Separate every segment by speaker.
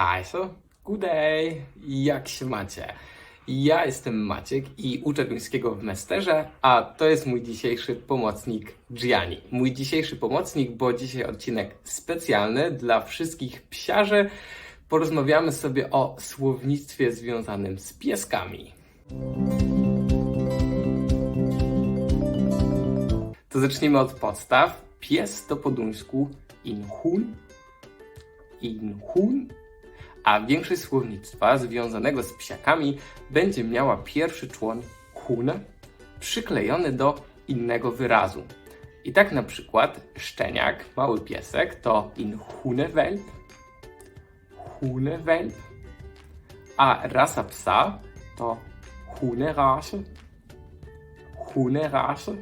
Speaker 1: Hejso, good day, jak się macie? Ja jestem Maciek i uczę duńskiego w Mesterze, a to jest mój dzisiejszy pomocnik Gianni. Mój dzisiejszy pomocnik, bo dzisiaj odcinek specjalny dla wszystkich psiarzy. Porozmawiamy sobie o słownictwie związanym z pieskami. To zacznijmy od podstaw. Pies to po duńsku inhun, inhun, a większość słownictwa związanego z psiakami będzie miała pierwszy człon hun przyklejony do innego wyrazu. I tak na przykład szczeniak, mały piesek to in hunewelp, hunewelp, a rasa psa to hunerase, hunerase.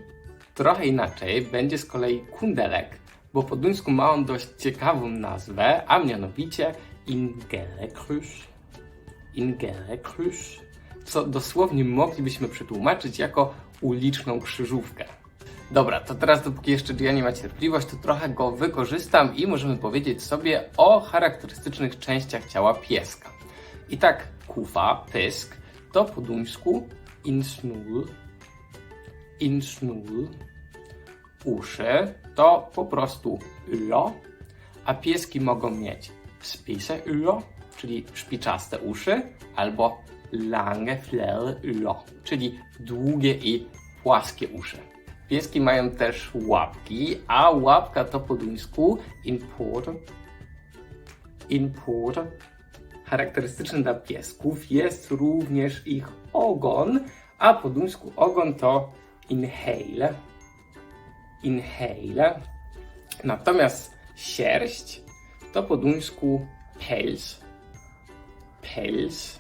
Speaker 1: Trochę inaczej będzie z kolei kundelek, bo po duńsku ma on dość ciekawą nazwę, a mianowicie Ingelekrys. Ingelekrys, co dosłownie moglibyśmy przetłumaczyć jako uliczną krzyżówkę. Dobra, to teraz dopóki jeszcze Gianni ma cierpliwość, to trochę go wykorzystam i możemy powiedzieć sobie o charakterystycznych częściach ciała pieska. I tak kufa, pysk, to po duńsku insnul, insnul, uszy to po prostu lo, a pieski mogą mieć spise lo, czyli szpiczaste uszy, albo lange flare lo, czyli długie i płaskie uszy. Pieski mają też łapki, a łapka to po duńsku inpor, inpor. Charakterystyczny dla piesków jest również ich ogon, a po duńsku ogon to inhale, inhale. Natomiast sierść to po duńsku pels, pels.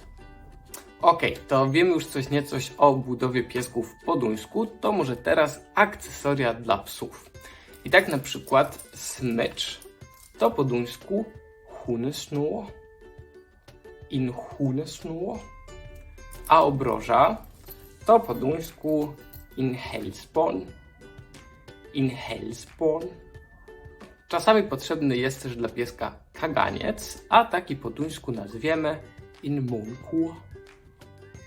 Speaker 1: Ok, to wiemy już coś niecoś o budowie piesków po duńsku, to może teraz akcesoria dla psów. I tak na przykład smycz. To po duńsku hunesnur, in hunesnur, a obroża. To po duńsku in hellsborn, in hellsborn. Czasami potrzebny jest też dla pieska kaganiec, a taki po duńsku nazwiemy in munkur,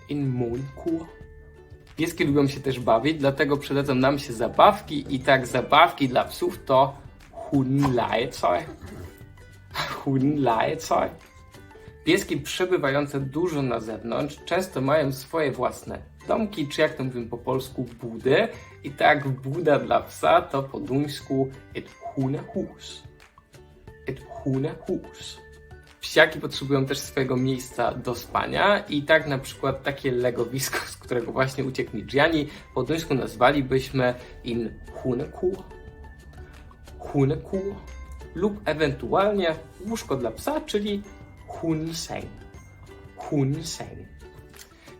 Speaker 1: in munkur. Pieski lubią się też bawić, dlatego przydadzą nam się zabawki i tak zabawki dla psów to hundlejecej, hundlejecej. Pieski przebywające dużo na zewnątrz często mają swoje własne domki, czy jak to mówimy po polsku, budy. I tak buda dla psa to po duńsku et hunehus. Et hunehus. Psiaki potrzebują też swojego miejsca do spania i tak na przykład takie legowisko, z którego właśnie uciekł mi Gianni, po duńsku nazwalibyśmy in hunekur, hunekur lub ewentualnie łóżko dla psa, czyli hunseng, hunseng.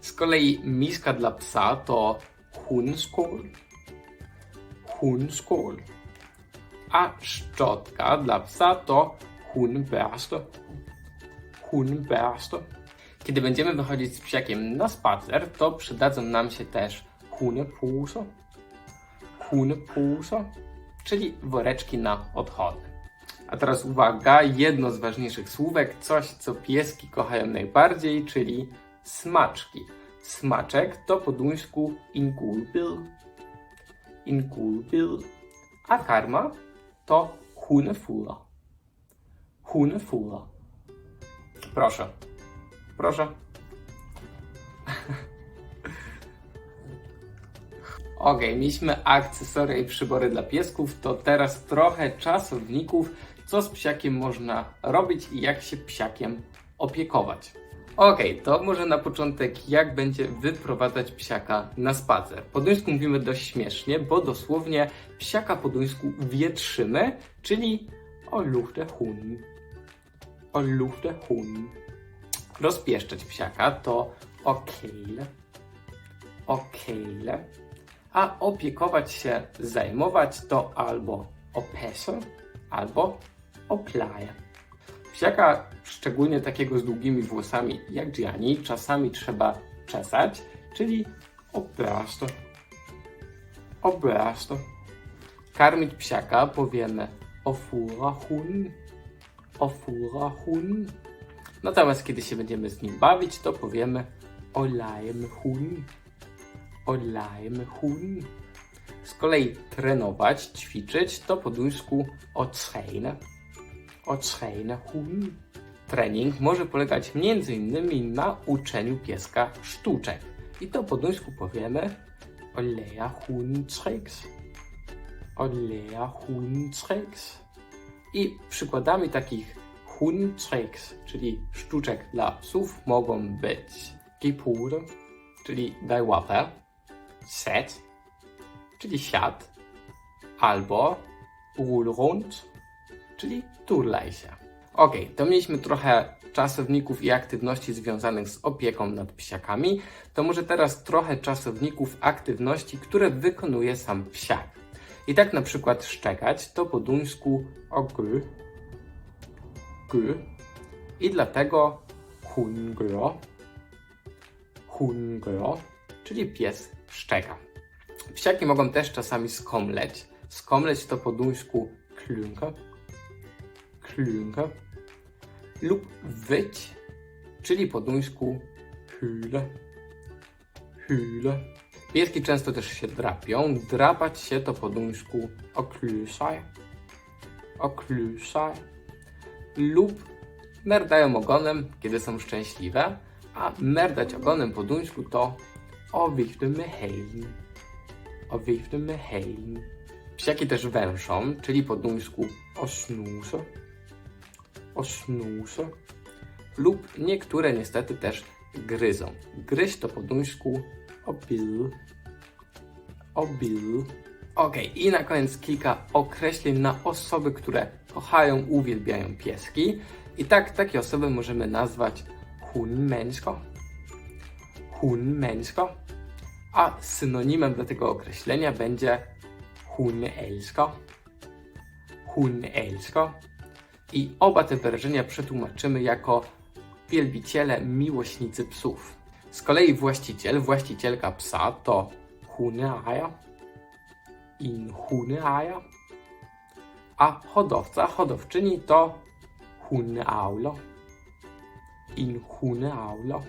Speaker 1: Z kolei miska dla psa to hundskål, hundskål. A szczotka dla psa to hundbørste. Kiedy będziemy wychodzić z psiakiem na spacer, to przydadzą nam się też hundepose, hundepose, czyli woreczki na odchody. A teraz uwaga, jedno z ważniejszych słówek, coś co pieski kochają najbardziej, czyli smaczki. Smaczek to po duńsku ingulbil, ingulbil, a karma to hunefula. Hunefula. Proszę. Proszę. Ok, mieliśmy akcesoria i przybory dla piesków, to teraz trochę czasowników, co z psiakiem można robić i jak się psiakiem opiekować. Ok, to może na początek jak będzie wyprowadzać psiaka na spacer. Po duńsku mówimy dość śmiesznie, bo dosłownie psiaka po duńsku wietrzymy, czyli o luchte hun. O luchte hun. Rozpieszczać psiaka to okejle. Okejle. A opiekować się, zajmować to albo opesę, albo oplaje. Psiaka, szczególnie takiego z długimi włosami jak Gianni, czasami trzeba czesać, czyli obrasto. Obrasto. Karmić psiaka powiemy ofura hun, ofura hun. Natomiast kiedy się będziemy z nim bawić, to powiemy olajmy hun. Olajmy hun. Z kolei trenować, ćwiczyć to po duńsku otrejne. Otrejne hun. Trening może polegać m.in. na uczeniu pieska sztuczek. I to po duńsku powiemy Olea hun tricks. Olea hun tricks. I przykładami takich hun tricks, czyli sztuczek dla psów, mogą być gipur, czyli daj łapę, set, czyli siad, albo rund, czyli turlaj się. Ok, to mieliśmy trochę czasowników i aktywności związanych z opieką nad psiakami, to może teraz trochę czasowników aktywności, które wykonuje sam psiak. I tak na przykład szczekać to po duńsku ogry, gry i dlatego hungro, hungro, czyli pies szczeka. Psiaki mogą też czasami skomleć. Skomleć to po duńsku klunka, klunka lub wyć, czyli po duńsku hyle, hyle. Pieski często też się drapią. Drapać się to po duńsku oklysaj, oklysaj lub merdają ogonem, kiedy są szczęśliwe, a merdać ogonem po duńsku to owichty myhein, owichty myhein. Psiaki też węszą, czyli po duńsku osnuse lub niektóre niestety też gryzą. Gryź to po duńsku obil, obil. Ok, i na koniec kilka określeń na osoby, które kochają, uwielbiają pieski. I tak takie osoby możemy nazwać hunmęsko, hunmęsko, a synonimem do tego określenia będzie hunelsko, hunelsko. I oba te wyrażenia przetłumaczymy jako wielbiciele, miłośnicy psów. Z kolei właściciel, właścicielka psa to huneaja, in huneaja, a hodowca, hodowczyni to huneaulo, in huneaulo.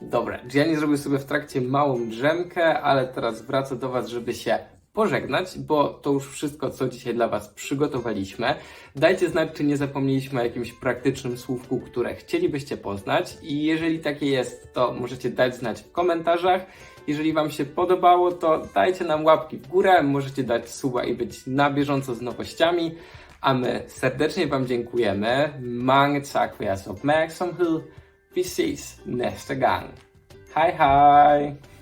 Speaker 1: Dobra, Gianni zrobił sobie w trakcie małą drzemkę, ale teraz wraca do Was, żeby się pożegnać, bo to już wszystko, co dzisiaj dla Was przygotowaliśmy. Dajcie znać, czy nie zapomnieliśmy o jakimś praktycznym słówku, które chcielibyście poznać i jeżeli takie jest, to możecie dać znać w komentarzach. Jeżeli Wam się podobało, to dajcie nam łapki w górę, możecie dać suba i być na bieżąco z nowościami. A my serdecznie Wam dziękujemy. Mange tak for jeres opmærksomhed. Vi ses næste gang. Hej hej!